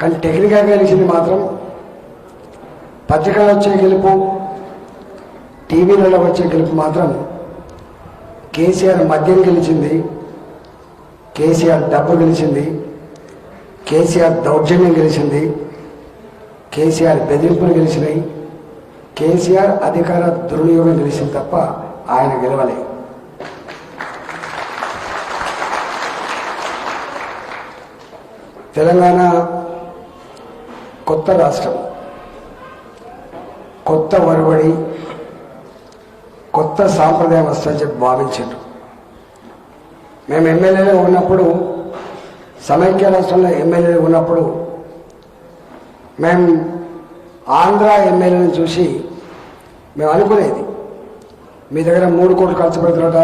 కానీ టెక్నికల్గా గెలిచింది మాత్రం పత్రికల్లో వచ్చే గెలుపు టీవీలలో వచ్చే గెలుపు మాత్రం కేసీఆర్ మద్యం గెలిచింది కేసీఆర్ డబ్బు గెలిచింది కేసీఆర్ దౌర్జన్యం గెలిచింది కేసీఆర్ బెదిరింపులు గెలిచినాయి కేసీఆర్ అధికార దుర్వినియోగం గెలిచింది తప్ప ఆయన గెలవలే. తెలంగాణ కొత్త రాష్ట్రం కొత్త ఒరబడి కొత్త సాంప్రదాయం వస్తుందని చెప్పి భావించారు. మేము ఎమ్మెల్యేలో ఉన్నప్పుడు సమైక్య రాష్ట్రంలో ఎమ్మెల్యేలు ఉన్నప్పుడు మేము ఆంధ్ర ఎమ్మెల్యేలను చూసి మేము అనుకునేది. మీ దగ్గర మూడు కోట్లు ఖర్చు పెడతారట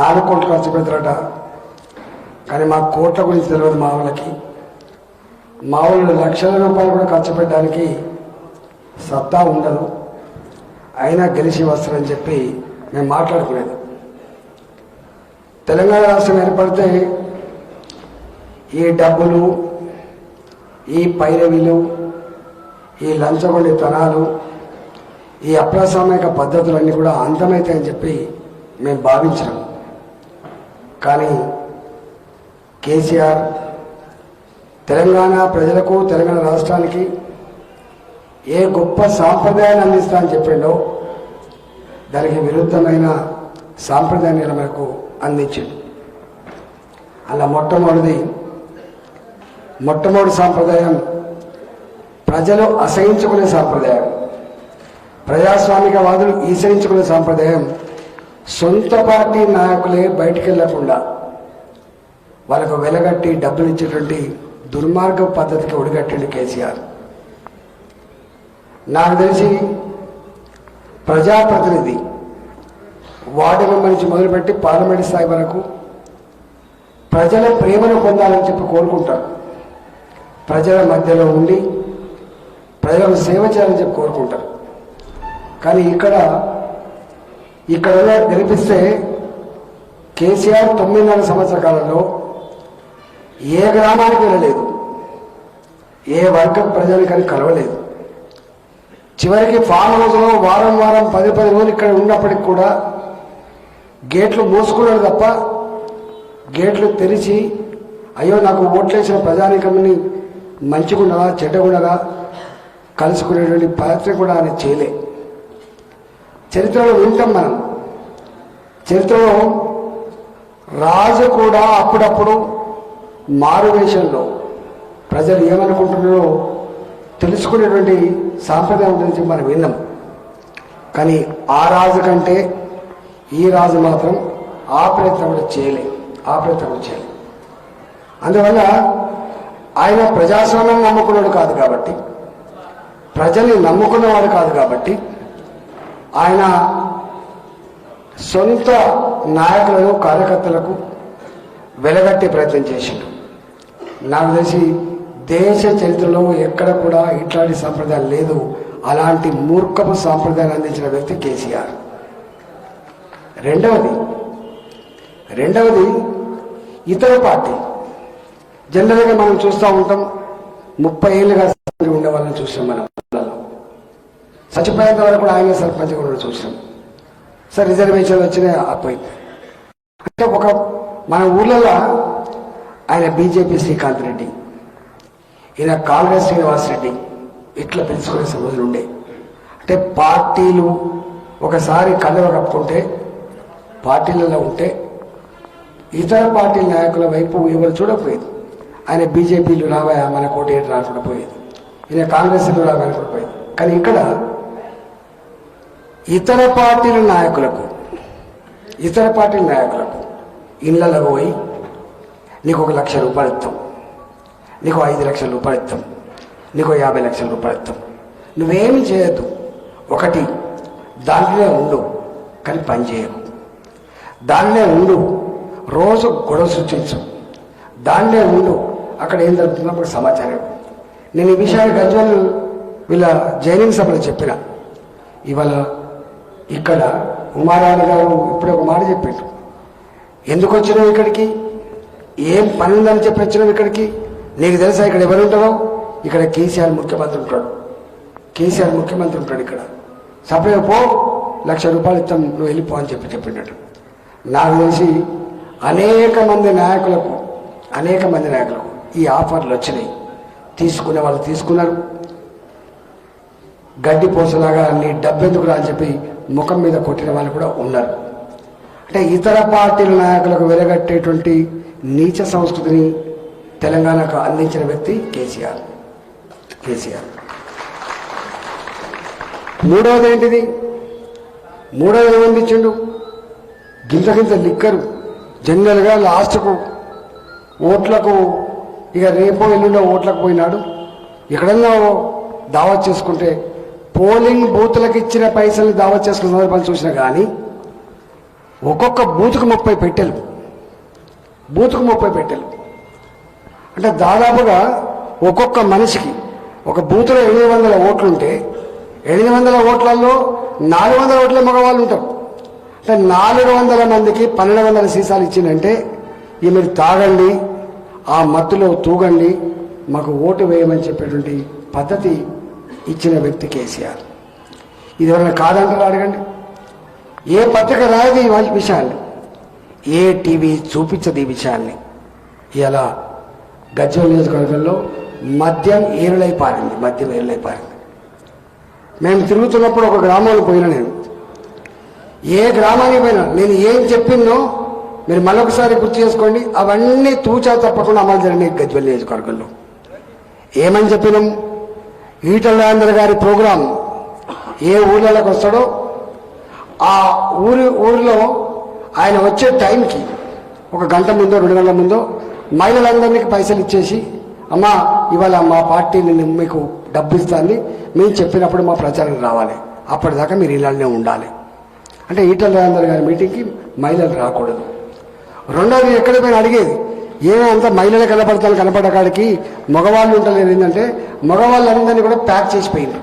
నాలుగు కోట్లు ఖర్చు పెడతారట కానీ మా కోట్ల గురించి తెలియదు మా వాళ్ళకి. మామూలు లక్షల రూపాయలు కూడా ఖర్చు పెట్టడానికి సత్తా ఉండదు. అయినా గెలిచి వస్తారని చెప్పి మేము మాట్లాడుకునేది. తెలంగాణ రాష్ట్రం ఏర్పడితే ఈ డబ్బులు ఈ పైరవీలు ఈ లంచగొండి తనాలు ఈ అప్రసామిక పద్ధతులన్నీ కూడా అంతమవుతాయని చెప్పి మేము భావించాము కానీ కేసీఆర్ తెలంగాణ ప్రజలకు తెలంగాణ రాష్ట్రానికి ఏ గొప్ప సాంప్రదాయాన్ని అందిస్తా అని చెప్పిండో దానికి విరుద్ధమైన సాంప్రదాయాన్ని మనకు అందించింది అలా మొట్టమొదటిది మొట్టమొదటి సాంప్రదాయం ప్రజలు అసహించుకునే సాంప్రదాయం. ప్రజాస్వామికవాదులు ఈసరించుకునే సాంప్రదాయం సొంత పార్టీ నాయకులే బయటికి వెళ్ళకుండా వాళ్ళకు వెలగట్టి డబ్బులు ఇచ్చేటువంటి దుర్మార్గ పద్ధతికి ఒడిగట్టండి కేసీఆర్. నాకు తెలిసి ప్రజాప్రతినిధి వార్డు మెంబర్ నుంచి మొదలుపెట్టి పార్లమెంట్ స్థాయి వరకు ప్రజల ప్రేమను పొందాలని చెప్పి కోరుకుంటారు. ప్రజల మధ్యలో ఉండి ప్రజలకు సేవ చేయాలని చెప్పి కోరుకుంటారు. కానీ ఇక్కడ ఇక్కడ గెలిపిస్తే కేసీఆర్ తొమ్మిదిన్నర సంవత్సర కాలంలో ఏ గ్రామానికి వెళ్ళలేదు. ఏ వర్గం ప్రజలు కానీ కలవలేదు. చివరికి ఫామ్ హౌస్లో వారం వారం పది పది రోజులు ఇక్కడ ఉన్నప్పటికి కూడా గేట్లు మూసుకున్నాడు తప్ప గేట్లు తెరిచి అయ్యో నాకు ఓట్లేసిన ప్రజానికంని మంచిగుండగా చెడ్డగుండగా కలుసుకునేటువంటి పాత్ర కూడా ఆయన చేయలే. చరిత్రలో వింటాం మనం. చరిత్రలో రాజు కూడా అప్పుడప్పుడు మారువేషంలో ప్రజలు ఏమనుకుంటున్నారో తెలుసుకునేటువంటి సాంప్రదాయం గురించి మనం విన్నాం. కానీ ఆ రాజు కంటే ఈ రాజు మాత్రం ఆ ప్రయత్నం కూడా చేయలే. ఆ ప్రయత్నం కూడా చేయలే. అందువల్ల ఆయన ప్రజాస్వామ్యం నమ్ముకున్నాడు కాదు కాబట్టి ప్రజల్ని నమ్ముకున్నవాడు కాదు కాబట్టి ఆయన సొంత నాయకులను కార్యకర్తలకు వెలగట్టే ప్రయత్నం చేసిండు. నాకు తెలిసి దేశ చరిత్రలో ఎక్కడ కూడా ఇట్లాంటి సాంప్రదాయం లేదు అలాంటి మూర్ఖపు సాంప్రదాయాన్ని అందించిన వ్యక్తి కేసీఆర్. రెండవది రెండవది ఇతర పార్టీ. జనరల్గా మనం చూస్తూ ఉంటాం ముప్పై ఏళ్ళుగా సర్పంచ్ ఉండే వాళ్ళని చూసాం మనం ఊళ్ళలో. చచ్చిపోయేంత వరకు కూడా ఆయన సర్పంచ్ కూడా చూసాం సార్ రిజర్వేషన్ వచ్చినా అపోయింది అంటే ఒక మన ఊళ్ళలో ఆయన బీజేపీ శ్రీకాంత్ రెడ్డి. ఈయన కాంగ్రెస్ శ్రీనివాస్ రెడ్డి ఇట్లా పిలుచుకునే రోజులు ఉండే. అంటే పార్టీలు ఒకసారి కళ్ళవ కప్పుకుంటే పార్టీలలో ఉంటే ఇతర పార్టీల నాయకుల వైపు ఎవరు చూడకపోయేది. ఆయన బీజేపీలు రావాయా మన కోటి రాకుండా పోయేది. ఈయన కాంగ్రెస్లో రావాలనుకుని పోయేది. కానీ ఇక్కడ ఇతర పార్టీల నాయకులకు ఇతర పార్టీల నాయకులకు ఇళ్ళలో పోయి నీకు ఒక లక్ష రూపాయలు ఇస్తాం. నీకు ఐదు లక్షల రూపాయలు ఇస్తాం. నీకు యాభై లక్షల రూపాయలు ఇస్తాం. నువ్వేమి చేయొద్దు. ఒకటి దాంట్లోనే ఉండు కానీ పని చేయకు. దాన్నే ఉండు రోజు గొడవ సృష్టించు. దాన్నే ఉండు అక్కడ ఏం జరుగుతుందో సమాచారం నేను ఈ విషయాన్ని గజ్వల్ వీళ్ళ జైనింగ్ సభలో చెప్పిన. ఇవాళ ఇక్కడ ఉమారాణి గారు ఇప్పుడే ఒక మాట చెప్పిండు ఎందుకు వచ్చినావు ఇక్కడికి? ఏం పని ఉందని చెప్పి వచ్చినావు ఇక్కడికి? నీకు తెలుసా ఇక్కడ ఎవరు ఉంటారో ఇక్కడ కేసీఆర్ ముఖ్యమంత్రి ఉంటాడు. కేసీఆర్ ముఖ్యమంత్రి ఉంటాడు ఇక్కడ. సభలో పో లక్ష రూపాయలు ఇస్తాం నువ్వు వెళ్ళిపో అని చెప్పి చెప్పినట్టు నాకు తెలిసి అనేక మంది నాయకులకు అనేక మంది నాయకులకు ఈ ఆఫర్లు వచ్చినాయి. తీసుకునే వాళ్ళు తీసుకున్నారు. గడ్డి పోసలాగా నీ డబ్బెందుకురా అని చెప్పి ముఖం మీద కొట్టిన వాళ్ళు కూడా ఉన్నారు. అంటే ఇతర పార్టీల నాయకులకు వెలగట్టేటువంటి నీచ సంస్కృతిని తెలంగాణకు అందించిన వ్యక్తి కేసీఆర్. కేసీఆర్. మూడవది ఏంటిది? మూడవది ఏమందించిండు? గింత గింత లిక్కరు జనరల్గా లాస్ట్కు ఓట్లకు ఇక రేపో ఎల్లుండో ఓట్లకు పోయినాడు. ఎక్కడన్నా దావత్ చేసుకుంటే పోలింగ్ బూత్లకు ఇచ్చిన పైసల్ని దావా చేసుకున్న సందర్భాలు చూసినా కానీ ఒక్కొక్క బూత్కు ముప్పై పెట్టెలు. బూత్కు ముప్పై పెట్టెలు. అంటే దాదాపుగా ఒక్కొక్క మనిషికి ఒక బూత్లో ఎనిమిది వందల ఓట్లుంటే ఎనిమిది వందల ఓట్లలో నాలుగు వందల ఓట్లే మగవాళ్ళు ఉంటారు. అంటే నాలుగు వందల మందికి పన్నెండు వందల సీసాలు ఇచ్చిందంటే ఈ మీరు తాగండి ఆ మత్తులో తూగండి మాకు ఓటు వేయమని చెప్పేటువంటి పద్ధతి ఇచ్చిన వ్యక్తి కేసీఆర్. ఇది ఎవరైనా కాదంటారా అడగండి. ఏ పత్రిక రాయదు ఈ విషయాన్ని? ఏ టీవీ చూపించదు ఈ విషయాన్ని. ఇలా గజ్వల్ నియోజకవర్గంలో మద్యం ఏరులై పారింది మద్యం ఏరులై పారింది. మేము తిరుగుతున్నప్పుడు ఒక గ్రామానికి పోయినా నేను. ఏ గ్రామానికి పోయినా నేను ఏం చెప్పినో మీరు మరొకసారి గుర్తు చేసుకోండి. అవన్నీ తూచా తప్పకుండా అమలు జరిగినాయి గజ్వల్ నియోజకవర్గంలో. ఏమని చెప్పినాం? ఈటల రాజేంద్ర గారి ప్రోగ్రాం ఏ ఊర్లలోకి వస్తాడో ఆ ఊరి ఊరిలో ఆయన వచ్చే టైంకి ఒక గంట ముందో రెండు గంటల ముందో మహిళలందరినీ పైసలు ఇచ్చేసి అమ్మా ఇవాళ మా పార్టీ నేను మీకు డబ్బు ఇస్తాను మేము చెప్పినప్పుడు మా ప్రచారం రావాలి. అప్పటిదాకా మీరు ఇలానే ఉండాలి. అంటే ఈటల రాజేందర్ గారి మీటింగ్కి మహిళలు రాకూడదు. రెండోది ఎక్కడ పోయినా అడిగేది ఏమే అంత మహిళలు కనపడతాను కనపడకాడికి? మగవాళ్ళు ఉంటలేదు ఏంటంటే మగవాళ్ళందరినీ కూడా ప్యాక్ చేసిపోయింది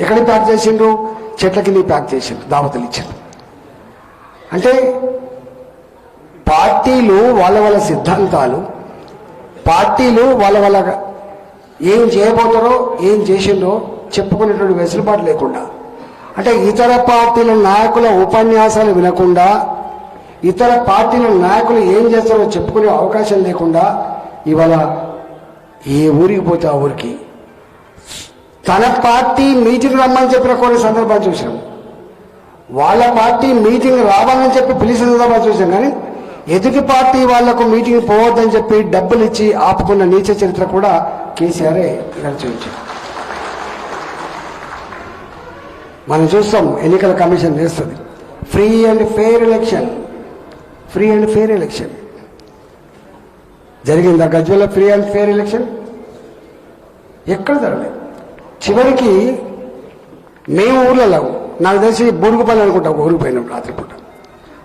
ఎక్కడ ప్యాక్ చేసిండ్రు? చెట్ల కింద ప్యాక్ చేసిండ్రు దావతలు ఇచ్చిండ్రు. అంటే పార్టీలు వాళ్ళ వాళ్ళ సిద్ధాంతాలు పార్టీలు వాళ్ళ వాళ్ళ ఏం చేయబోతారో ఏం చేసిండో చెప్పుకునేటువంటి వెసులుబాటు లేకుండా. అంటే ఇతర పార్టీల నాయకుల ఉపన్యాసాలు వినకుండా ఇతర పార్టీల నాయకులు ఏం చేస్తారో చెప్పుకునే అవకాశం లేకుండా ఇవాళ ఏ ఊరికి పోతే ఆ ఊరికి. తన పార్టీ మీటింగ్ రమ్మని చెప్పిన కొన్ని సందర్భాలు చూసాం వాళ్ళ పార్టీ మీటింగ్ రావాలని చెప్పి పిలిచిన సందర్భాలు చూసాం కానీ ఎదుటి పార్టీ వాళ్ళకు మీటింగ్ పోవద్దని చెప్పి డబ్బులు ఇచ్చి ఆపుకున్న నీచ చరిత్ర కూడా కేసీఆరే ఇక్కడ చూపించారు మనం చూస్తాం ఎన్నికల కమిషన్ చేస్తుంది free and fair election free and fair election జరిగిందా గజ్వెల్లో ఫ్రీ అండ్ ఫెయిర్ ఎలక్షన్ ఎక్కడ జరగలేదు. చివరికి మేము ఊర్లలో నాకు తెలిసి బురుగుపల్లి అనుకుంటా ఒక ఊరికి పోయినాం రాత్రిపూట.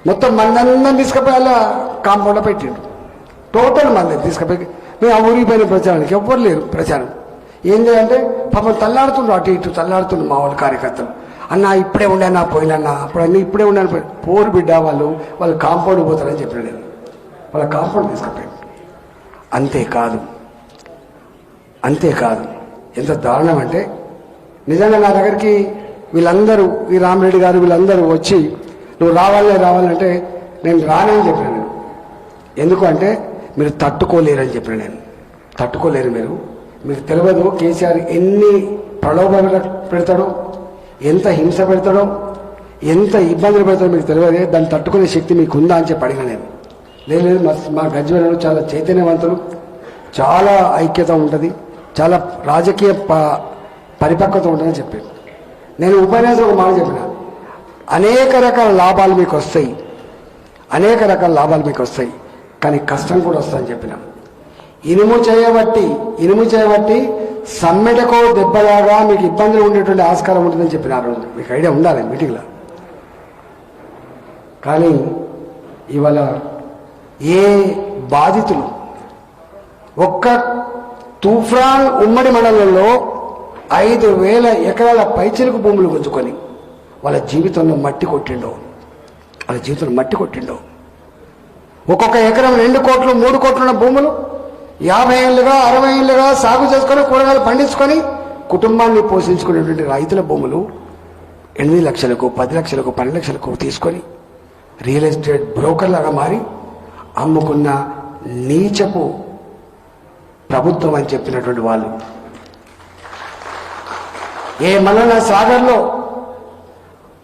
మొత్తం మందందరం తీసుకుపోయి అలా కాంపౌండ్లో పెట్టిండు టోటల్ మంది తీసుకుపోయి మేము ఆ ఊరికి పోయిన ప్రచారానికి ఎవ్వరు లేరు ప్రచారం. ఏం చేయాలంటే పాపం తల్లాడుతుండ్రు అటు ఇటు తల్లాడుతుండ్రు మా వాళ్ళ కార్యకర్తలు. అన్న ఇప్పుడే ఉండన్నా పోయినన్న అప్పుడు అన్నీ ఇప్పుడే ఉన్నాను పోరు బిడ్డ వాళ్ళు వాళ్ళు కాంపౌండ్ పోతారని చెప్పిన నేను వాళ్ళ కాంపౌండ్ తీసుకుపోయాను అంతేకాదు అంతేకాదు ఎంత దారుణం అంటే నిజంగా నా దగ్గరికి వీళ్ళందరూ ఈ రామరెడ్డి గారు వీళ్ళందరూ వచ్చి నువ్వు రావాలే రావాలంటే నేను రానని చెప్పిన నేను. ఎందుకు అంటే మీరు తట్టుకోలేరని చెప్పాను నేను. తట్టుకోలేరు మీరు. మీకు తెలియదు కేసీఆర్ ఎన్ని ప్రలోభాలు పెడతాడో ఎంత హింస పెడతాడో ఎంత ఇబ్బందులు పెడతాడో మీకు తెలియదే. దాన్ని తట్టుకునే శక్తి మీకు ఉందా అని చెప్పి అడిగా నేను. లేదు లేదు మా మా గజ్వేలలో చాలా చైతన్యవంతులు. చాలా ఐక్యత ఉంటుంది. చాలా రాజకీయ ప పరిపక్వత ఉంటుందని చెప్పాను నేను ఉపన్యాసం ఒక మాట చెప్పిన. అనేక రకాల లాభాలు మీకు వస్తాయి. అనేక రకాల లాభాలు మీకు వస్తాయి. కానీ కష్టం కూడా వస్తుందని చెప్పిన. ఇనుము చేయబట్టి ఇనుము చేయబట్టి సమ్మెటకో దెబ్బలాగా మీకు ఇబ్బందులు ఉండేటువంటి ఆస్కారం ఉంటుందని చెప్పిన ఆ రోజు. మీకు ఐడియా ఉండాలి మీటింగ్లో. కానీ ఇవాళ ఏ బాధితులు ఒక్క తుఫాన్ ఉమ్మడి మండలంలో ఐదు వేల ఎకరాల పైచిలుకు భూములు గుంజుకొని వాళ్ళ జీవితంలో మట్టి కొట్టిండో. వాళ్ళ జీవితంలో మట్టి కొట్టిండో. ఒక్కొక్క ఎకరం రెండు కోట్లు మూడు కోట్లున్న భూములు యాభై ఏళ్ళుగా అరవై ఏళ్ళుగా సాగు చేసుకొని కూరగాయలు పండించుకొని కుటుంబాన్ని పోషించుకునేటువంటి రైతుల భూములు ఎనిమిది లక్షలకు పది లక్షలకు పన్నెండు లక్షలకు తీసుకొని రియల్ ఎస్టేట్ బ్రోకర్లాగా మారి అమ్ముకున్న నీచపు ప్రభుత్వం అని చెప్పినటువంటి వాళ్ళు. ఏ మల్లన్న సాగర్లో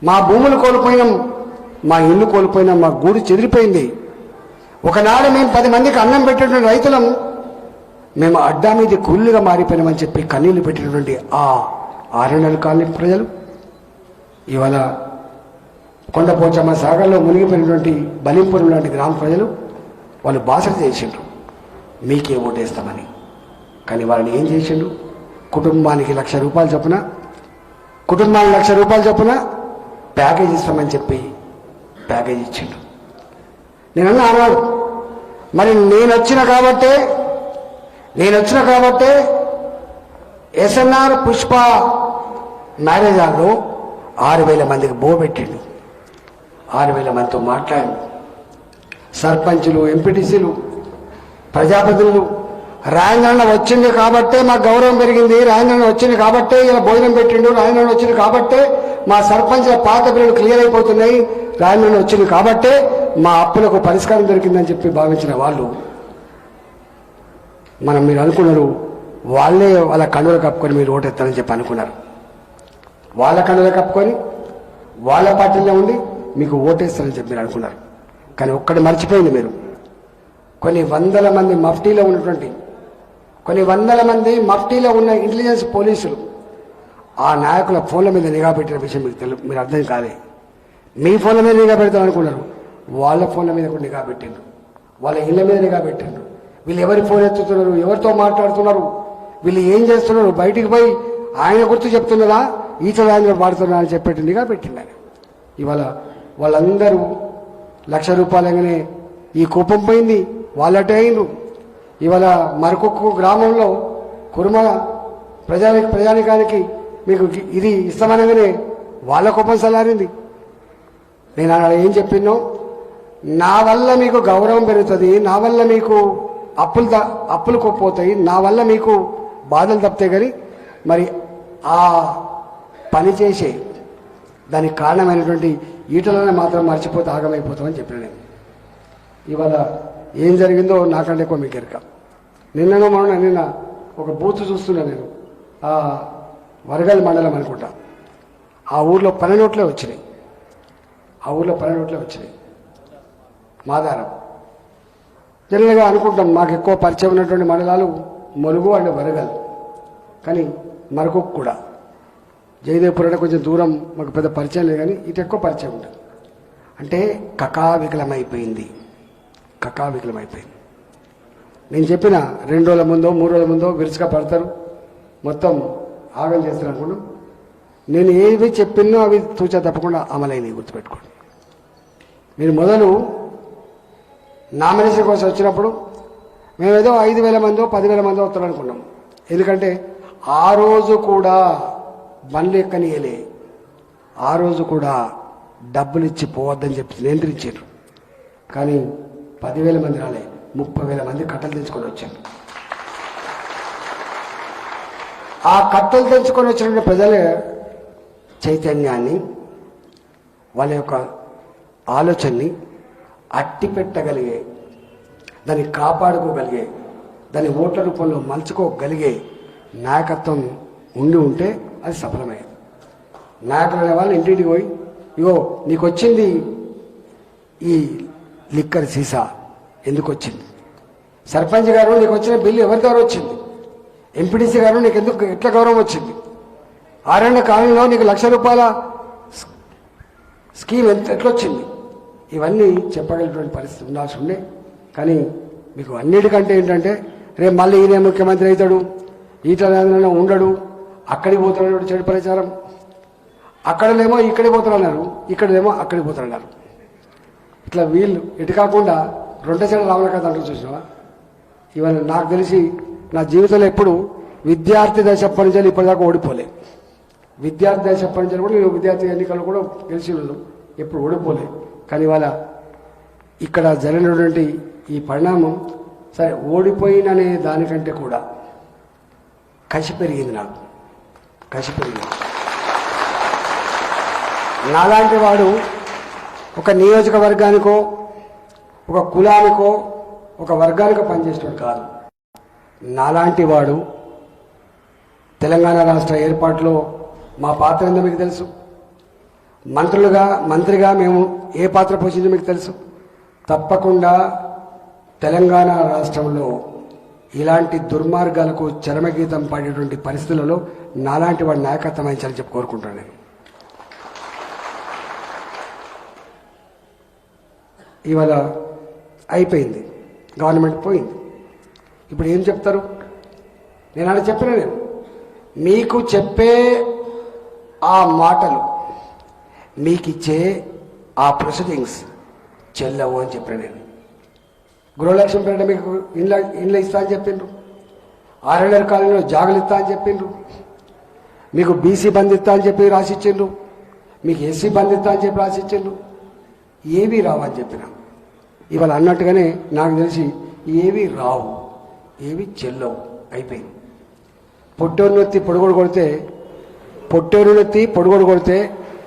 మా భూములు కోల్పోయినాం మా ఇల్లు కోల్పోయినాం మా గూడు చెదిరిపోయింది. ఒకనాడు మేము పది మందికి అన్నం పెట్టినటువంటి రైతులం మేము అడ్డా మీద కుళ్ళుగా మారిపోయినామని చెప్పి కన్నీళ్ళు పెట్టినటువంటి ఆ ఆరణ్యాల కాలనీ ప్రజలు ఇవాళ కొండపోచమ్మ సాగర్లో మునిగిపోయినటువంటి బలింపురం లాంటి గ్రామ ప్రజలు వాళ్ళు బాసట చేసిండ్రు. మీకే ఓటేస్తామని. కానీ వాళ్ళని ఏం చేసిండు కుటుంబానికి లక్ష రూపాయలు చొప్పున కుటుంబానికి లక్ష రూపాయలు చొప్పున ప్యాకేజ్ ఇస్తామని చెప్పి ప్యాకేజ్ ఇచ్చిండు. నేను అన్నాడు మరి నేను వచ్చిన కాబట్టే నేను వచ్చిన కాబట్టే ఎస్ఎన్ఆర్ పుష్ప మ్యారేజ్ హాల్లో ఆరు వేల మందికి బో పెట్టిండు. ఆరు వేల మందితో మాట్లాడి సర్పంచులు ఎంపీటీసీలు ప్రజాప్రతినిధులు రాయంగణ వచ్చింది కాబట్టే మాకు గౌరవం పెరిగింది రాయంగణ వచ్చింది కాబట్టే ఇలా భోజనం పెట్టిండు రాయంగణ వచ్చింది కాబట్టే మా సర్పంచ్ల పాత బిల్లులు క్లియర్ అయిపోతున్నాయి రాయమని వచ్చింది కాబట్టే మా అప్పులకు పరిష్కారం దొరికిందని చెప్పి భావించిన వాళ్ళు మనం మీరు అనుకున్నారు వాళ్ళే వాళ్ళ కండులు కప్పుకొని మీరు ఓటెత్తారని చెప్పి అనుకున్నారు. వాళ్ళ కండులు కప్పుకొని వాళ్ళ పార్టీలో ఉండి మీకు ఓటేస్తారని చెప్పి మీరు అనుకున్నారు. కానీ ఒక్కటి మర్చిపోయింది మీరు. కొన్ని వందల మంది మఫ్టీలో ఉన్నటువంటి కొన్ని వందల మంది మఫ్టీలో ఉన్న ఇంటెలిజెన్స్ పోలీసులు ఆ నాయకుల ఫోన్ల మీద నిఘా పెట్టిన విషయం మీకు తెలు మీరు అర్థం కాలే. మీ ఫోన్ల మీద నిఘా పెడతాం అనుకున్నారు. వాళ్ళ ఫోన్ల మీద కూడా నిఘా పెట్టిండ్రు. వాళ్ళ ఇళ్ళ మీద నిఘా పెట్టిండ్రు. వీళ్ళు ఎవరి ఫోన్ ఎత్తుతున్నారు? ఎవరితో మాట్లాడుతున్నారు? వీళ్ళు ఏం చేస్తున్నారు? బయటికి పోయి ఆయన గుర్తు చెప్తున్నారా? ఈత ఆయన పాడుతున్నారా అని చెప్పేటి నిఘా పెట్టిండు ఆయన. ఇవాళ వాళ్ళందరూ లక్ష రూపాయలగానే ఈ కోపం పోయింది. వాళ్ళటే అయిండ్రు. ఇవాళ మరొక గ్రామంలో కురుమ ప్రజా ప్రజానికానికి మీకు ఇది ఇస్తామనగానే వాళ్ళ కోపం సలారింది నేను అక్కడ ఏం చెప్పినో నా వల్ల మీకు గౌరవం పెరుగుతుంది నా వల్ల మీకు అప్పులు అప్పులు పోతాయి నా వల్ల మీకు బాధలు తప్పుతాయి కానీ మరి ఆ పని చేసే దానికి కారణమైనటువంటి ఈటలనే మాత్రం మర్చిపోతే ఆగమైపోతామని చెప్పిన నేను. ఇవాళ ఏం జరిగిందో నాకంటే ఎక్కువ మీకు ఎరక. నిన్ననో మొన్న నిన్న ఒక బూత్ చూస్తున్నా నేను. వరగల్ మండలం అనుకుంటా. ఆ ఊర్లో పని వచ్చినాయి. ఆ ఊర్లో పని వచ్చినాయి. మాదారం. జనరల్గా అనుకుంటాం మాకు ఎక్కువ పరిచయం ఉన్నటువంటి మండలాలు ములుగు అండ్ వరగల్. కానీ మరకు కూడా. జయదేవ్పూర్ అంటే కొంచెం దూరం మాకు పెద్ద పరిచయం లేదు కానీ ఇటు ఎక్కువ పరిచయం ఉంటుంది. అంటే కకావికలమైపోయింది. కకావికలమైపోయింది. నేను చెప్పిన రెండు రోజుల ముందో మూడు రోజుల ముందో విరుచుగా పడతారు. మొత్తం ఆగం చేస్తారు అనుకున్నాం నేను ఏవి చెప్పినో అవి తూచా తప్పకుండా అమలైనవి గుర్తుపెట్టుకోండి. మీరు మొదలు నామినేషన్ కోసం వచ్చినప్పుడు మేమేదో ఐదు వేల మందో పదివేల మందో వస్తారు అనుకున్నాం ఎందుకంటే ఆ రోజు కూడా బండ్లు ఎక్కనియలే. ఆ రోజు కూడా డబ్బులు ఇచ్చి పోవద్దని చెప్పి నియంత్రించారు. కానీ పదివేల మంది రాలే ముప్పై వేల మంది కట్టలు తెచ్చుకొని వచ్చారు. ఆ కట్టలు తెచ్చుకొని వచ్చిన ప్రజల చైతన్యాన్ని వాళ్ళ యొక్క ఆలోచనని అట్టి పెట్టగలిగే దాన్ని కాపాడుకోగలిగే దాన్ని ఓట్ల రూపంలో మలుచుకోగలిగే నాయకత్వం ఉండి ఉంటే అది సఫలమయ్యేది నాయకులు అనే వాళ్ళు ఇంటింటికి పోయి ఇగో నీకు వచ్చింది ఈ లిక్కర్ సీసా ఎందుకు వచ్చింది సర్పంచ్ గారు నీకు వచ్చిన బిల్లు ఎవరి ద్వారా వచ్చింది? ఎంపీటీసీ గారు నీకు ఎందుకు ఎట్లా గౌరవం వచ్చింది? ఆరేళ్ళ కాలంలో నీకు లక్ష రూపాయల స్కీమ్ ఎంత ఎట్లొచ్చింది? ఇవన్నీ చెప్పగలిగినటువంటి పరిస్థితి ఉండాల్సి ఉండే. కానీ మీకు అన్నిటికంటే ఏంటంటే రేపు మళ్ళీ ఈయన ముఖ్యమంత్రి అవుతాడు ఈట ఉండడు అక్కడికి పోతాడు చెడు ప్రచారం. అక్కడనేమో ఇక్కడికి పోతారన్నారు ఇక్కడేమో అక్కడికి పోతున్నారు ఇట్లా వీళ్ళు ఇటు కాకుండా రెండు సైడ్ రావణ కథ అంటూ చూసినావా? ఇవన్నీ నాకు తెలిసి నా జీవితంలో ఎప్పుడు విద్యార్థి దశ అప్పటి ఇప్పటిదాకా ఓడిపోలే. విద్యార్థి దశ అప్పటి కూడా నేను విద్యార్థి ఎన్నికలు కూడా గెలిచి వాళ్ళు ఎప్పుడు ఓడిపోలే. కానీ ఇవాళ ఇక్కడ జరిగినటువంటి ఈ పరిణామం సరే ఓడిపోయిననే దానికంటే కూడా కసి పెరిగింది నాకు. కసి పెరిగింది. నాలాంటి వాడు ఒక నియోజకవర్గానికో ఒక కులానికో ఒక వర్గానికో పనిచేసేవాడు కాదు. నాలాంటి వాడు తెలంగాణ రాష్ట్ర ఏర్పాటులో మా పాత్ర ఏందో మీకు తెలుసు. మంత్రులుగా మంత్రిగా మేము ఏ పాత్ర పోషించో మీకు తెలుసు. తప్పకుండా తెలంగాణ రాష్ట్రంలో ఇలాంటి దుర్మార్గాలకు చరమగీతం పాడేటువంటి పరిస్థితులలో నాలాంటి వాడు నాయకత్వం వహించాలని చెప్పి కోరుకుంటాను నేను. ఇవాళ అయిపోయింది. గవర్నమెంట్ పోయింది. ఇప్పుడు ఏం చెప్తారు? నేను అలా చెప్పిన నేను. మీకు చెప్పే ఆ మాటలు మీకు ఇచ్చే ఆ ప్రొసీడింగ్స్ చెల్లవు అని చెప్పిన నేను. గృహలక్ష్మి పేరిట మీకు ఇండ్ల ఇండ్ల ఇస్తా అని చెప్పిండ్రు. ఆర్ఎల్ఆర్ కాలంలో జాగులు ఇస్తా అని చెప్పిండ్రు. మీకు బీసీ బంద్ ఇస్తా అని చెప్పి రాసిచ్చిండ్రు. మీకు ఎస్సీ బంద్ ఇస్తా అని చెప్పి రాసిచ్చిండ్రు. ఏవి రావని చెప్పిన. ఇవాళ అన్నట్టుగానే నాకు తెలిసి ఏవి రావు. ఏవి చెల్లవు అయిపోయింది. పొట్టేరు నొత్తి పొడుగోడు కొడితే పొట్టేరు నొత్తి పొడుగోడు కొడితే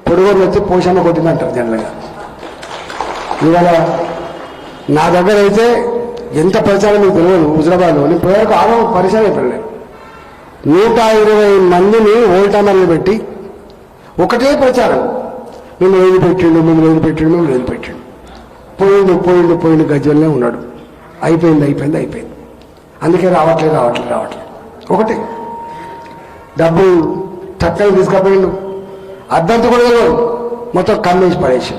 పొడుగోడు నొత్తి పోషమ్మ కొట్టిందంటారు జనరల్గా. ఇవాళ నా దగ్గర అయితే ఎంత ప్రచారం మీకు తెలియదు హుజరాబాద్లో నేను పోయాక ఆరో పరిచయం అయిపోయాను నూట ఇరవై మందిని ఓల్టామర్లు పెట్టి ఒకటే ప్రచారం. మేము ఏది పెట్టిండు మేము ఏది పెట్టిండు మేము ఏది పెట్టిండు. పోయిండు పోయిండు పోయిండు గజ్వల్లే ఉన్నాడు. అయిపోయింది అయిపోయింది అయిపోయింది. అందుకే రావట్లేదు రావట్లేదు రావట్లేదు. ఒకటి డబ్బు చక్కగా తీసుకపోయిండు. అద్దంత కూడా మొత్తం కమ్మేసి పడేసి.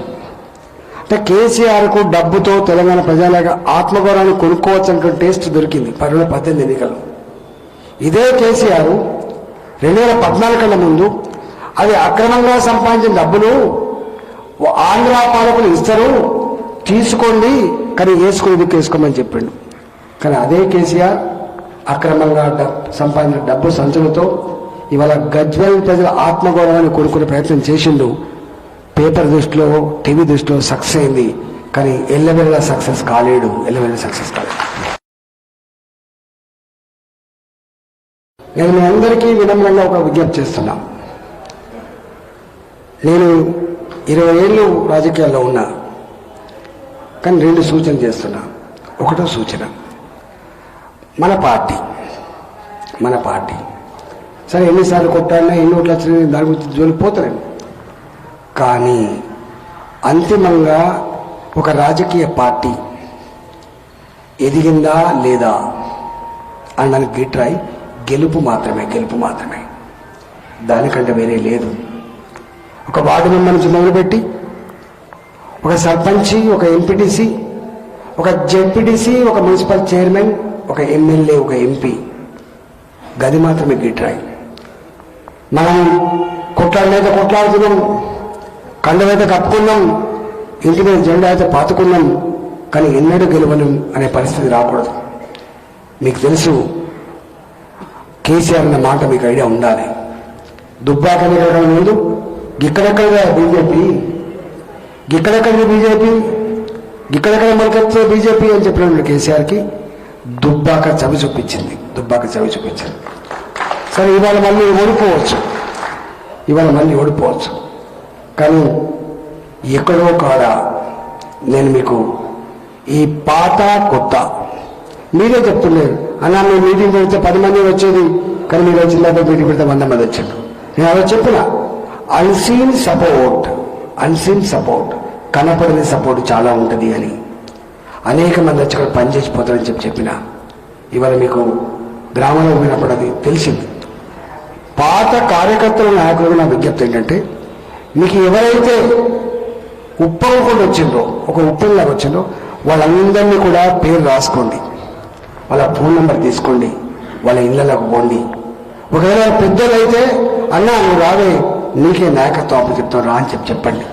అంటే కేసీఆర్కు డబ్బుతో తెలంగాణ ప్రజలకు ఆత్మగౌరవాన్ని కొనుక్కోవచ్చు అనుకున్న టేస్ట్ దొరికింది పన్నెండు పద్దెనిమిది ఎన్నికలు ఇదే కేసీఆర్ రెండు వేల పద్నాలుగు కన్నా ముందు అది అక్రమంగా సంపాదించిన డబ్బులు ఆంధ్ర పాలకులు ఇస్తారు తీసుకోండి కానీ వేసుకుని దిక్కు వేసుకోమని చెప్పిండు. కానీ అదే కేసీఆర్ అక్రమంగా సంపాదించిన డబ్బు సంచులతో ఇవాళ గజ్వల్ ప్రజల ఆత్మగౌరవాన్ని కొనుక్కునే ప్రయత్నం చేసిండు. పేపర్ దృష్టిలో టీవీ దృష్టిలో సక్సెస్ అయింది. కానీ ఎల్లవేళ సక్సెస్ కాలేడు. ఎల్లవెల్ల సక్సెస్ కాలేడు నేను మీ అందరికీ వినమ్రంగా ఒక విజ్ఞప్తి చేస్తున్నా. నేను ఇరవై ఏళ్ళు రాజకీయాల్లో ఉన్నా. కానీ రెండు సూచనలు చేస్తున్నా. ఒకటో సూచన. మన పార్టీ. మన పార్టీ. సరే ఎన్నిసార్లు కొట్టాడినా ఎన్ని ఓట్లు వచ్చినా దాని గురించి జోలికి కానీ అంతిమంగా ఒక రాజకీయ పార్టీ ఎదిగిందా లేదా అనడానికి గిట్రాయి గెలుపు మాత్రమే గెలుపు మాత్రమే. దానికంటే వేరే లేదు. ఒక వార్డు మెంబర్ నుంచి మొదలుపెట్టి ఒక సర్పంచి ఒక ఎంపీటీసీ ఒక జెడ్పీటీసీ ఒక మున్సిపల్ చైర్మన్ ఒక ఎమ్మెల్యే ఒక ఎంపీ. గది మాత్రమే గిట్రాయి మనం కొట్లాడినైతే కొట్లాడుతున్నాం కండమైతే కప్పుకున్నాం ఇంటి మీద జెండా అయితే పాతుకున్నాం కానీ ఎన్నడూ గెలవలేం అనే పరిస్థితి రాకూడదు. మీకు తెలుసు కేసీఆర్ అన్న మాట మీకు ఐడియా ఉండాలి. దుబ్బాక వెళ్ళడం లేదు ఇక్కడెక్కడ బీజేపీ? ఇక్కడెక్కడ బీజేపీ? గిక్కడెక్కడ మనకొచ్చే బీజేపీ అని చెప్పిన కేసీఆర్కి. దుబ్బాక చవి చూపించింది. దుబ్బాక చవి చూపించింది సరే ఇవాళ మళ్ళీ ఓడిపోవచ్చు. ఇవాళ మళ్ళీ ఓడిపోవచ్చు. కానీ ఎక్కడో కాడ నేను మీకు ఈ పాత కొత్త మీరే చెప్తున్నారు. అన్నా మీరు మీటింగ్ పెడితే పది మంది వచ్చేది కానీ మీరు వచ్చిన మీటింగ్ పెడితే వంద మంది వచ్చారు. నేను అలా చెప్పిన. అన్సీన్ సపోర్ట్ అన్సీన్ సపోర్ట్ కనపడని సపోర్ట్ చాలా ఉంటుంది అని అనేక మంది వచ్చి అక్కడ పనిచేసిపోతారని చెప్పి చెప్పిన. ఇవాళ మీకు గ్రామంలో వినపడది తెలిసింది. పాత కార్యకర్తల నాయకులకు నా విజ్ఞప్తి ఏంటంటే మీకు ఎవరైతే ఉప్పంకుండా వచ్చిందో ఒక ఉప్పంలాగా వచ్చిందో వాళ్ళందరినీ కూడా పేరు రాసుకోండి. వాళ్ళ ఫోన్ నెంబర్ తీసుకోండి. వాళ్ళ ఇళ్ళలోకి పోండి. ఒకవేళ పెద్దలు అయితే అన్నా నువ్వు రావే నీకే నాయకత్వం అప్పు చెప్తావు రా అని చెప్పి చెప్పండి.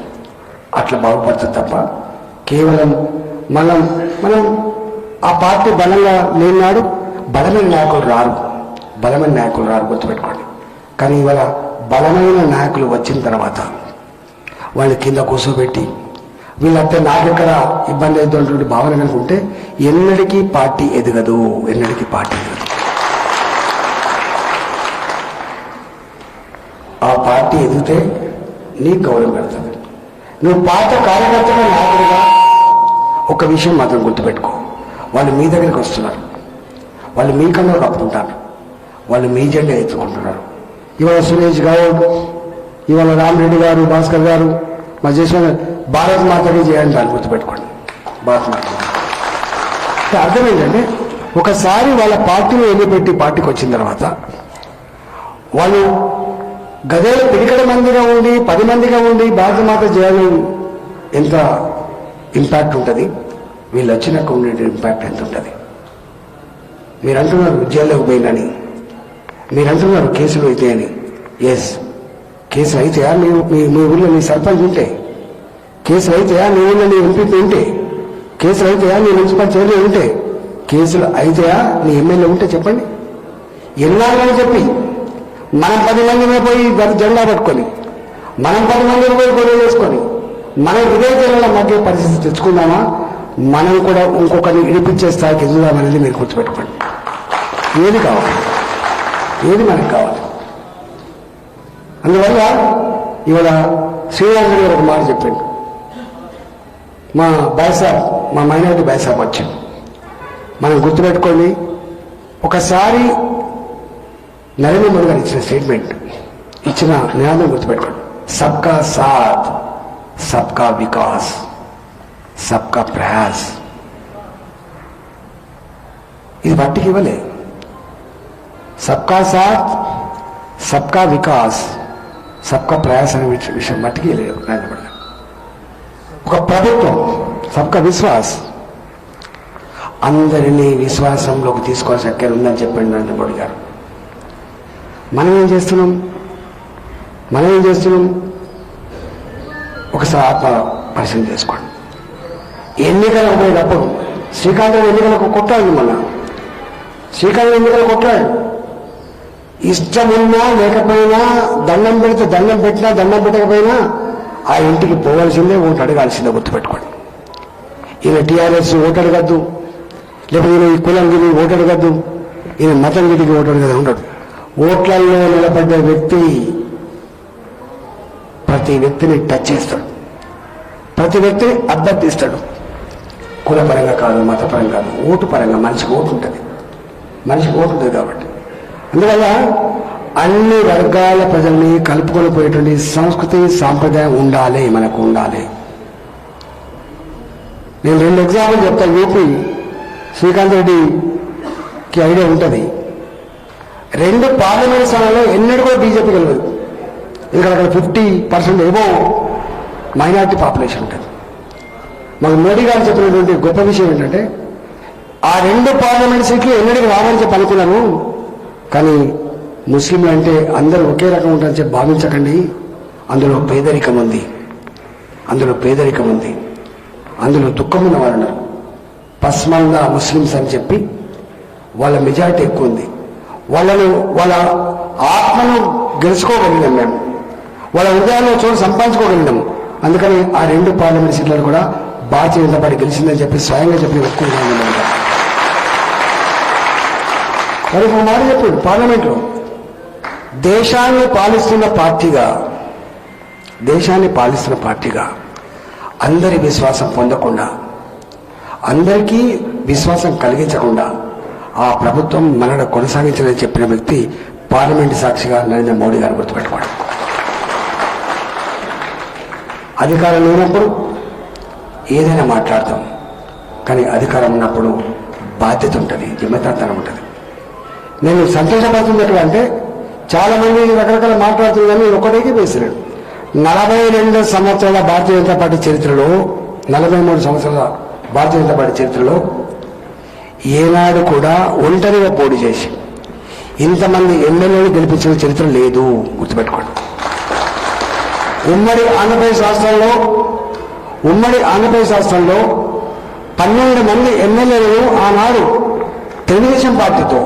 అట్లా బాగుపడుతుంది తప్ప కేవలం మనం మనం ఆ పార్టీ బలంగా లేనాడు బలమైన నాయకులు రారు. బలమైన నాయకులు రారు గుర్తుపెట్టుకోండి. కానీ ఇవాళ బలమైన నాయకులు వచ్చిన తర్వాత వాళ్ళ కింద కూర్చోబెట్టి వీళ్ళంతా నాకెక్కడ ఇబ్బంది అవుతున్నటువంటి భావన కనుక ఉంటే పార్టీ ఎదగదు ఎన్నడికి పార్టీ ఎదగదు. ఆ పార్టీ ఎదిగితే నీకు గౌరవం పెడతాను నువ్వు పాత కార్యకర్తగా నాయకుడిగా ఒక విషయం మాత్రం గుర్తుపెట్టుకో. వాళ్ళు మీ దగ్గరికి వస్తున్నారు. వాళ్ళు మీ కన్నా కప్పుకుంటారు. వాళ్ళు మీ జెండా ఎత్తుకుంటున్నారు. ఇవాళ సురేష్ గౌడ్ ఇవాళ రామరెడ్డి గారు భాస్కర్ గారు మా చేసిన భారత్ మాతకి చేయండి దాన్ని గుర్తుపెట్టుకోండి. భారత్ మాత అర్థం ఏంటంటే ఒకసారి వాళ్ళ పార్టీని ఎన్నిపెట్టి పార్టీకి వచ్చిన తర్వాత వాళ్ళు గదే పిడికడ మందిగా ఉండి పది మందిగా ఉండి భారత మాత చేయాలని ఎంత ఇంపాక్ట్ ఉంటుంది. వీళ్ళు వచ్చినాక ఉండే ఇంపాక్ట్ ఎంత ఉంటుంది? మీరు అంటున్నారు జైల్లోకి పోయిందని. మీరు అంటున్నారు కేసులు అయితే అని ఎస్ కేసు అయితే మీ మీ మీ ఊళ్ళో నీ సర్పంచ్ ఉంటే. కేసులు అయితే నీ ఊళ్ళో నీ ఎంపీ ఉంటే. కేసులు అయితే నీ మున్సిపల్ చైర్మన్ ఉంటే. కేసులు అయితే నీ ఎమ్మెల్యే ఉంటే చెప్పండి. ఎన్నాళ్ళని చెప్పి మనం పది మందిమే పోయి జెండా పట్టుకొని మనం పది మందిని పోయి గొడవ చేసుకొని మనం విధేయతల మధ్య పరిస్థితి తెచ్చుకుందామా? మనం కూడా ఇంకొకరిని వినిపించే స్థాయికి ఎదుగుదామనేది మీరు గుర్తుపెట్టుకోండి. ఏది కావాలి? ఏది మనకు కావాలి? అందువల్ల ఇవాళ శ్రీరామ్ గారు ఒక మాట చెప్పిండు. మా బైసాబ్ మా మైనారిటీ బైసాబ్ వచ్చింది మనం గుర్తుపెట్టుకోండి ఒకసారి నరేంద్ర మోడీ గారు ఇచ్చిన స్టేట్మెంట్ ఇచ్చిన నినాదం గుర్తుపెట్టుకోండి. సబ్కా సాత్. సబ్కా వికాస్ సబ్కా ప్రయాస్ ఇది బట్టికి ఇవ్వలే సబ్కా సాత్ సబ్కా వికాస్ సబ్కా ప్రయాస అనే విషయం మట్టికి లేదు ఒక ప్రభుత్వం సబ్కా విశ్వాస్ అందరినీ విశ్వాసంలోకి తీసుకోవాల్సిన అక్కడ ఉందని చెప్పండి నరేంద్ర మోడీ గారు మనం ఏం చేస్తున్నాం మనం ఏం చేస్తున్నాం ఒకసారి ఆత్మ పరిశీలన చేసుకోండి. ఎన్నికలకు పోయేటప్పుడు శ్రీకాంతం ఎన్నికలకు కొట్టాడు మన శ్రీకాంతం ఎన్నికలు కొట్టాడు ఇష్టమున్నా లేకపోయినా దండం పెడితే దండం పెట్టినా దండం పెట్టకపోయినా ఆ ఇంటికి పోవాల్సిందే ఓటు అడగాల్సిందే గుర్తుపెట్టుకోండి. ఈయన టీఆర్ఎస్ ఓటు అడగద్దు. లేకపోతే ఈయన ఈ కులం గిరి ఓటు అడగద్దు. ఈయన మతం గిరికి ఓటు అడగదు. ఉండడు ఓట్లలో నిలబడ్డ వ్యక్తి ప్రతి వ్యక్తిని టచ్ చేస్తాడు. ప్రతి వ్యక్తిని అభ్యర్థిస్తాడు. కులపరంగా కాదు మతపరంగా కాదు ఓటు పరంగా మనిషికి ఓటు ఉంటుంది. మనిషికి ఓటు ఉంటుంది కాబట్టి. అందువల్ల అన్ని వర్గాల ప్రజల్ని కలుపుకొని పోయేటువంటి సంస్కృతి సాంప్రదాయం ఉండాలి మనకు ఉండాలి. నేను రెండు ఎగ్జాంపుల్ చెప్తాను యూపీ శ్రీకాంత్ రెడ్డికి ఐడియా ఉంటుంది. రెండు పార్లమెంట్ స్థానాల్లో ఎన్నడూ కూడా బీజేపీ గెలవదు. ఇక్కడ అక్కడ ఫిఫ్టీ పర్సెంట్ ఏమో మైనార్టీ పాపులేషన్ ఉంటుంది. మాకు మోడీ గారు చెప్పినటువంటి గొప్ప విషయం ఏంటంటే ఆ రెండు పార్లమెంట్ సీట్లు ఎన్నడికి రావని చెప్పి అనుకున్నాను కానీ ముస్లింలు అంటే అందరూ ఒకే రకం ఉంటారని చెప్పి భావించకండి. అందులో పేదరికం ఉంది. అందులో పేదరికం ఉంది. అందులో దుఃఖం ఉన్న వారు ఉన్నారు. పస్మంగా ముస్లిమ్స్ అని చెప్పి వాళ్ళ మెజారిటీ ఎక్కువ ఉంది. వాళ్ళను వాళ్ళ ఆత్మను గెలుచుకోగలిగినాం మేము. వాళ్ళ హృదయాల్లో చోటు సంపాదించుకోగలిగినాం అందుకని ఆ రెండు పార్లమెంట్ సీట్లను కూడా భారతీయ జనతా పార్టీ గెలిచిందని చెప్పి స్వయంగా చెప్పిన వ్యక్తి మరి ఒక మాట చెప్పాడు పార్లమెంట్లో. దేశాన్ని పాలిస్తున్న పార్టీగా దేశాన్ని పాలిస్తున్న పార్టీగా అందరి విశ్వాసం పొందకుండా అందరికీ విశ్వాసం కలిగించకుండా ఆ ప్రభుత్వం మనడ కొనసాగించాలని చెప్పిన వ్యక్తి పార్లమెంట్ సాక్షిగా నరేంద్ర మోడీ గారు గుర్తుపెట్టుకోవడం. అధికారం లేనప్పుడు ఏదైనా మాట్లాడతాం. కానీ అధికారం ఉన్నప్పుడు బాధ్యత ఉంటుంది జిమ్మతాతనం ఉంటుంది. నేను సంతోషపడుతున్నట్లు అంటే చాలామంది రకరకాల మాట్లాడుతుందని నేను ఒకటికి వేసినాడు. నలభై రెండు సంవత్సరాల భారతీయ జనతా పార్టీ చరిత్రలో నలభై మూడు సంవత్సరాల భారతీయ జనతా పార్టీ చరిత్రలో ఏనాడు కూడా ఒంటరిగా పోటీ చేసి ఇంతమంది ఎమ్మెల్యేలు గెలిపించిన చరిత్ర లేదు గుర్తుపెట్టుకోండి. ఉమ్మడి ఆంధ్రప్రదేశ్ రాష్ట్రంలో ఉమ్మడి ఆంధ్రప్రదేశ్ రాష్ట్రంలో పన్నెండు మంది ఎమ్మెల్యేలను ఆనాడు తెలుగుదేశం పార్టీతో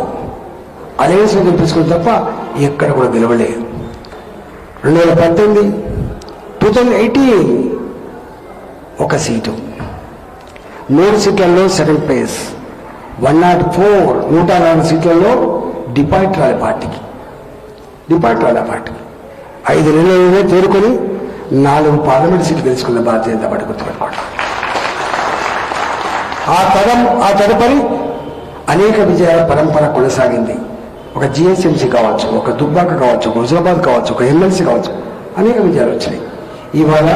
అలయన్స్ గెలిపించుకుని తప్ప ఎక్కడ కూడా గెలవలేదు రెండు వేల పద్దెనిమిది టూ థౌజండ్ ఎయిటీన్ ఒక సీటు. మూడు సీట్లలో second place. One nought four నూట నాలుగు సీట్లలో డిపాజిట్ రాలే పార్టీకి. డిపాజిట్ రాలే పార్టీకి ఐదు నెలలనే తేరుకొని నాలుగు పార్లమెంట్ సీట్లు గెలుచుకున్న భారతీయ జనతా పార్టీ గుర్తుపెట్టుకోండి. ఆ తరం ఆ తదుపరి అనేక విజయాల పరంపర కొనసాగింది. ఒక జిహెచ్ఎంసీ కావచ్చు ఒక దుబ్బాక కావచ్చు ఒక హుజరాబాద్ కావచ్చు ఒక ఎమ్మెల్సీ కావచ్చు అనేక విజయాలు వచ్చినాయి. ఇవాళ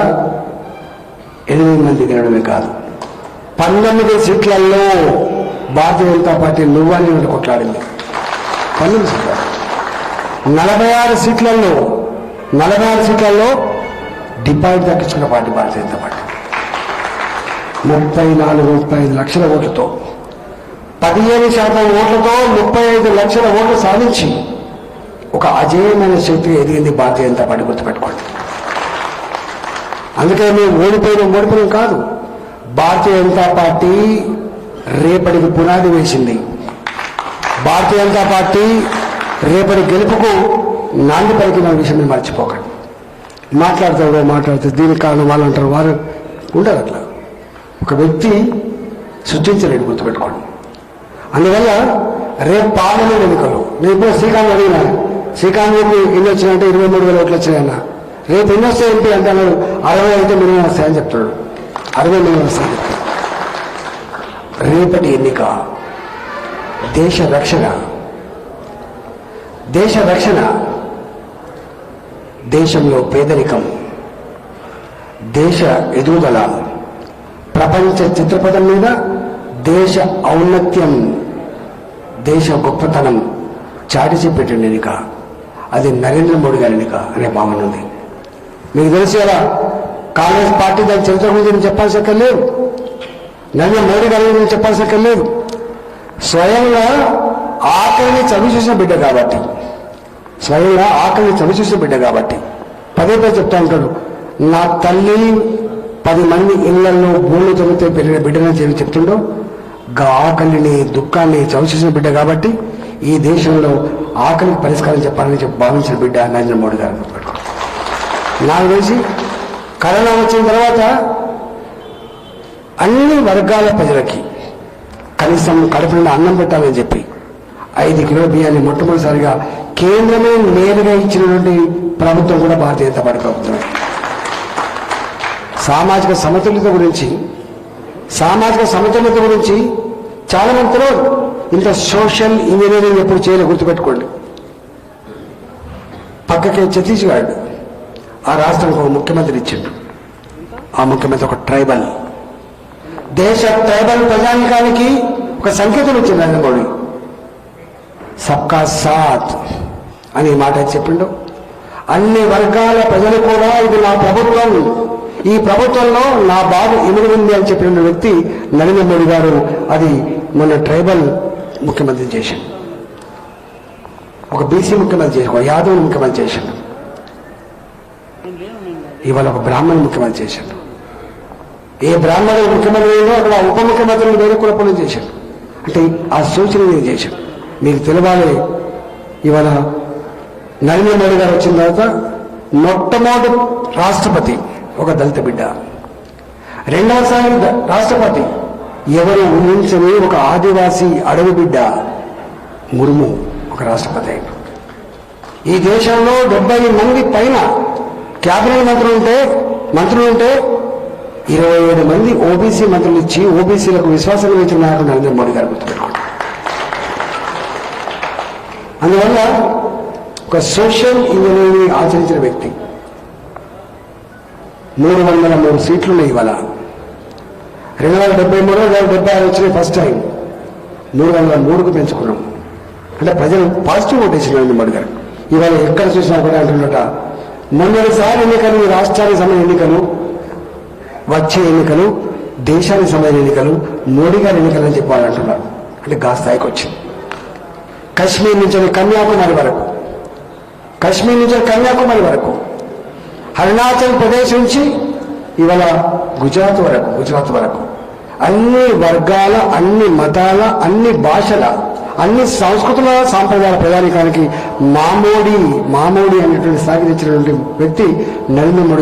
ఎనిమిది మంది గెలవడమే కాదు పంతొమ్మిది సీట్లలో భారతీయ జనతా పార్టీ నువ్వని నుండి కొట్లాడింది. పంతొమ్మిది సీట్ల నలభై ఆరు సీట్లలో నలభై ఆరు సీట్లలో డిపాజిట్ తగ్గించుకున్న పార్టీ భారతీయ జనతా పార్టీ ముప్పై నాలుగు ముప్పై ఐదు లక్షల ఓట్లతో పదిహేను శాతం ఓట్లతో ముప్పై ఐదు లక్షల ఓట్లు సాధించి ఒక అజేయమైన శక్తిగా ఎదిగింది భారతీయ జనతా పార్టీ గుర్తుపెట్టుకోండి. అందుకే మేము ఓడిపోయిన ఓడిపోయిన కాదు భారతీయ జనతా పార్టీ రేపటికి పునాది వేసింది. భారతీయ జనతా పార్టీ రేపటి గెలుపుకు నాంది పలికిన విషయం మీరు మర్చిపోకండి. మాట్లాడతారు మాట్లాడితే దీనికి కారణం వాళ్ళు అంటారు. వారు ఉండరు అట్లా. ఒక వ్యక్తి సృష్టించలేడు గుర్తుపెట్టుకోండి అందువల్ల రేపు పార్లమెంట్ ఎన్నికలు. నేను ఇప్పుడు శ్రీకాంత్ అడిగినా శ్రీకాంత్ చెప్పి ఎన్ని వచ్చినాయంటే ఇరవై మూడు వేల ఓట్లు వచ్చినాయన్న. రేపు ఎన్ని వస్తాయి ఎంపీ అంటే అన్నాడు అరవై అయితే మినిమం వస్తాయని చెప్తాడు. అరవై మినిమం వస్తాయని చెప్తాడు రేపటి ఎన్నిక దేశ రక్షణ. దేశ రక్షణ దేశంలో పేదరికం దేశ ఎదుగుదల ప్రపంచ చిత్రపటం మీద దేశ ఔన్నత్యం దేశ గొప్పతనం చాటి చెప్పేటువంటి ఎన్నిక అది నరేంద్ర మోడీ గారి ఎన్నిక అనే భావన ఉంది. మీకు తెలిసి కదా కాంగ్రెస్ పార్టీ దాని చరిత్ర గురించి నేను చెప్పాల్సి అక్కర్లేదు నరేంద్ర మోడీ గారి గురించి చెప్పాల్సి అక్కర్లేదు స్వయంగా ఆఖరిని చదువు చేసిన బిడ్డ కాబట్టి. స్వయంగా ఆకలిని చవిచూసి బిడ్డ కాబట్టి. పదే పదే చెప్తా ఉంటాడు నా తల్లి పది మంది ఇళ్ళలో భూమి చదివితే పెరిగిన బిడ్డని చెప్పి చెప్తుండో. ఆకలిని దుఃఖాన్ని చవిచూసిన బిడ్డ కాబట్టి ఈ దేశంలో ఆకలికి పరిష్కారం చెప్పాలని చెప్పి భావించిన బిడ్డ నరేంద్ర మోడీ గారు నాకు తెలిసి కరోనా వచ్చిన తర్వాత అన్ని వర్గాల ప్రజలకి కనీసం కడుపు అన్నం పెట్టాలని చెప్పి ఐదు కిలో బియ్యాన్ని మొట్టమొదటిసారిగా కేంద్రమే నేరుగా ఇచ్చినటువంటి ప్రభుత్వం కూడా భారతీయ జనతా పార్టీ ప్రభుత్వం. సామాజిక సమతుల్యత గురించి సామాజిక సమతుల్యత గురించి చాలా మంది తెలియదు ఇంత సోషల్ ఇంజనీరింగ్ ఎప్పుడు చేయలే గుర్తుపెట్టుకోండి. పక్కకే ఛత్తీస్గఢ్ ఆ రాష్ట్రానికి ఒక ముఖ్యమంత్రి ఇచ్చిండు. ఆ ముఖ్యమంత్రి ఒక ట్రైబల్. దేశ ట్రైబల్ ప్రజానికానికి ఒక సంకేతం ఇచ్చింది నరేంద్ర మోడీ. సబ్కా సాత్ అనే మాట చెప్పిండు. అన్ని వర్గాల ప్రజలు కూడా ఇది నా ప్రభుత్వం. ఈ ప్రభుత్వంలో నా బాధ ఇమిడి ఉంది అని చెప్పిన వ్యక్తి నరేంద్ర మోడీ గారు అది మొన్న ట్రైబల్ ముఖ్యమంత్రి చేశాడు ఒక బీసీ ముఖ్యమంత్రి చేశాడు ఒక యాదవ్ ముఖ్యమంత్రి చేశాడు ఇవాళ ఒక బ్రాహ్మణ ముఖ్యమంత్రి చేశాడు ఏ బ్రాహ్మణుడు ముఖ్యమంత్రి అక్కడ ఉప ముఖ్యమంత్రులు వేరే కులపడం చేశాడు అంటే ఆ సూచన నేను చేశాడు మీకు తెలవాలి. ఇవాళ నరేంద్ర మోడీ గారు వచ్చిన తర్వాత మొట్టమొదటి రాష్ట్రపతి ఒక దళిత బిడ్డ. రెండవసారి రాష్ట్రపతి. ఎవరు ఊహించని ఒక ఆదివాసీ అడవి బిడ్డ మురుము ఒక రాష్ట్రపతి ఈ దేశంలో డెబ్బై మంది పైన క్యాబినెట్ మంత్రులు ఉంటే మంత్రులు ఉంటే ఇరవై ఏడు మంది ఓబీసీ మంత్రులు ఇచ్చి ఓబీసీలకు విశ్వాసం ఇచ్చిన నాయకుడు నరేంద్ర మోడీ గారు గుర్తుపెట్టుకోండి. అందువల్ల ఒక సోషల్ ఇంజనీరింగ్ ఆచరించిన వ్యక్తి. మూడు వందల మూడు సీట్లు ఉన్నాయి ఇవాళ. రెండు వందల డెబ్బై మూడు రెండు వందల డెబ్బై ఆరు వచ్చినాయి ఫస్ట్ టైం మూడు వందల మూడుకు పెంచుకున్నాం. అంటే ప్రజలు పాజిటివ్ ఓటేసిన నరేంద్ర మోడీ గారు. ఇవాళ ఎక్కడ చూసినా కూడా అంటున్నట మొన్నటిసారి ఎన్నికలు రాష్ట్రానికి సంబంధించిన ఎన్నికలు వచ్చే ఎన్నికలు దేశానికి సంబంధించిన ఎన్నికలు మోడీ గారి ఎన్నికలు అని చెప్పాలంటున్నారు అంటున్నారు. అంటే గా స్థాయికి వచ్చింది. కశ్మీర్ నుంచి కన్యాకుమారి వరకు. కశ్మీర్ నుంచి కన్యాకుమారి వరకు. అరుణాచల్ ప్రదేశ్ నుంచి ఇవాళ గుజరాత్ వరకు గుజరాత్ వరకు. అన్ని వర్గాల అన్ని మతాల అన్ని భాషల అన్ని సంస్కృతుల సాంప్రదాయాల ప్రధానికానికి మామోడి మామోడి అనేటువంటి స్థాయికి తెచ్చినటువంటి వ్యక్తి నరేంద్ర మోడీ